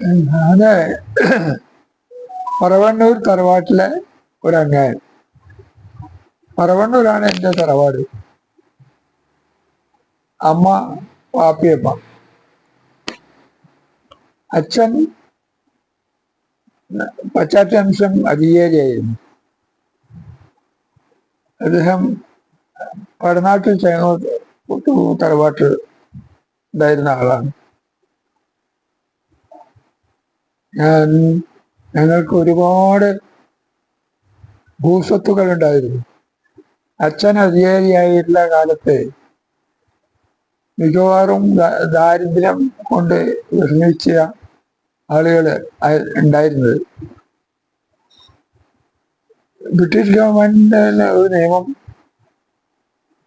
ഞാൻ പറവണ്ണൂർ തറവാട്ടിലെ ഒരു അംഗായൻ പറവണ്ണൂരാണ് എന്റെ തറവാട്. അമ്മ പാപ്പിയമ്മ അച്ഛൻ പശ്ചാത്തംശം അധികേരിയായിരുന്നു. അദ്ദേഹം പടനാട്ടിൽ ചേങ്ങോട്ട് തറവാട്ടിൽ ഉണ്ടായിരുന്ന ആളാണ്. ഞാൻ ഞങ്ങൾക്ക് ഒരുപാട് ഭൂസ്വത്തുകൾ ഉണ്ടായിരുന്നു അച്ഛൻ അധികാരിയായിട്ടുള്ള കാലത്ത് മിക്കവാറും ദാരിദ്ര്യം കൊണ്ട് വിഷമിച്ച ആളുകൾ ഉണ്ടായിരുന്നത്. ബ്രിട്ടീഷ് ഗവൺമെന്റിന്റെ ഒരു നിയമം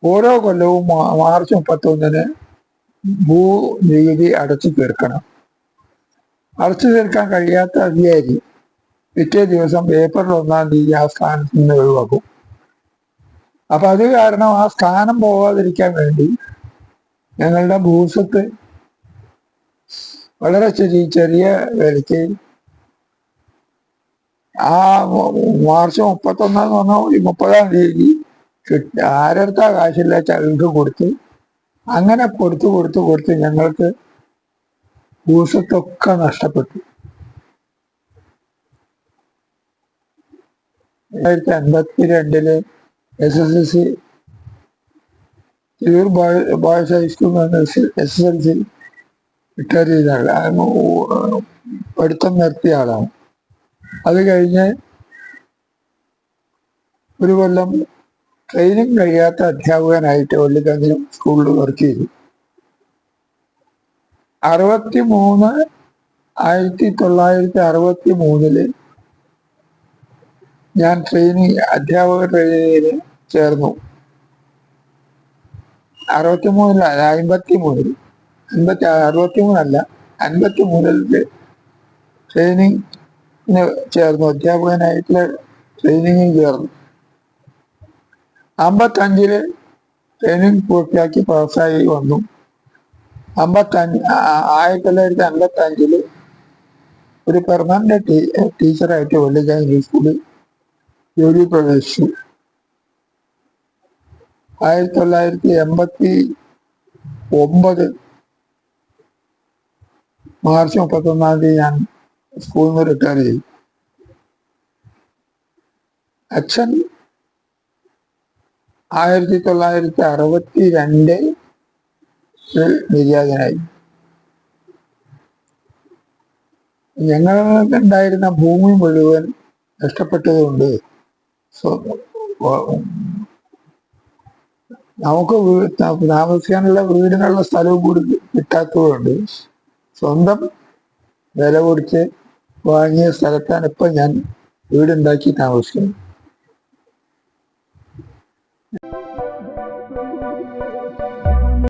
ഓരോ കൊല്ലവും മാർച്ച് മുപ്പത്തൊന്നിന് ഭൂ നികുതി അടച്ചു തീർക്കണം. അടച്ചു തീർക്കാൻ കഴിയാത്ത അധികാരി പിറ്റേ ദിവസം ഏപ്രിൽ ഒന്നാം തീയതി ആ സ്ഥാനത്ത് നിന്ന് ഒഴിവാക്കും. അപ്പൊ അത് കാരണം ആ സ്ഥാനം പോവാതിരിക്കാൻ വേണ്ടി ഞങ്ങളുടെ ഭൂസത്ത് വളരെ ചെറിയ ചെറിയ വിലയ്ക്ക് ആ മാർച്ച് മുപ്പത്തൊന്നാന്ന് പറഞ്ഞാൽ മുപ്പതാം തീയതി ആരടുത്താ കാശില്ല ചകൾക്ക് കൊടുത്ത് അങ്ങനെ കൊടുത്ത് കൊടുത്ത് കൊടുത്ത് ഞങ്ങൾക്ക് ഭൂസ്വത്തൊക്കെ നഷ്ടപ്പെട്ടു. രണ്ടായിരത്തി അൻപത്തി രണ്ടിൽ S S L C Tirur boys ഹൈസ്കൂളിൽ S S L C retire ചെയ്ത പഠിത്തം നിർത്തിയ ആളാണ്. അത് കഴിഞ്ഞ് ഒരു കൊല്ലം ട്രെയിനിങ് കഴിയാത്ത അധ്യാപകനായിട്ട് വള്ളിക്കങ്കിലും സ്കൂളിൽ വർക്ക് ചെയ്തു. അറുപത്തി മൂന്ന് ആയിരത്തി തൊള്ളായിരത്തി അറുപത്തി മൂന്നിൽ ഞാൻ ട്രെയിനിങ് അധ്യാപക ട്രെയിനിങ്ങിൽ ചേർന്നു. അറുപത്തി മൂന്നിലല്ല അമ്പത്തി മൂന്നിൽ അൻപത്തി അറുപത്തി മൂന്നല്ല അൻപത്തി മൂന്നിൽ ട്രെയിനിങ്ങിന് ചേർന്നു അധ്യാപകനായിട്ടുള്ള ട്രെയിനിങ്ങിൽ ചേർന്നു. അമ്പത്തഞ്ചിൽ ട്രെയിനിങ് പൂർത്തിയാക്കി പാസ്സായി വന്നു. അമ്പത്തഞ്ച് ആയിരത്തി തൊള്ളായിരത്തി അമ്പത്തി അഞ്ചിൽ ഒരു പെർമനന്റ് ടീച്ചറായിട്ട് വെള്ളിക്ക ഇംഗ്ലീഷ് സ്കൂളിൽ ജോലി പ്രവേശിച്ചു. ആയിരത്തി തൊള്ളായിരത്തി എൺപത്തി ഒമ്പത് മാർച്ച് മുപ്പത്തൊന്നാം തീയതി ഞാൻ സ്കൂളിൽ നിന്ന് റിട്ടയർ ചെയ്തു. അച്ഛൻ ആയിരത്തി തൊള്ളായിരത്തി അറുപത്തി രണ്ട് നിര്യാതനായി. ഞങ്ങൾക്കുണ്ടായിരുന്ന ഭൂമി മുഴുവൻ നഷ്ടപ്പെട്ടതുകൊണ്ട് നമുക്ക് താമസിക്കാനുള്ള വീടിനുള്ള സ്ഥലവും കൂടി കിട്ടാത്തതുകൊണ്ട് സ്വന്തം വില കൊടുത്ത് വാങ്ങിയ സ്ഥലത്താണ് ഇപ്പൊ ഞാൻ വീടുണ്ടാക്കി താമസിക്കുന്നത്.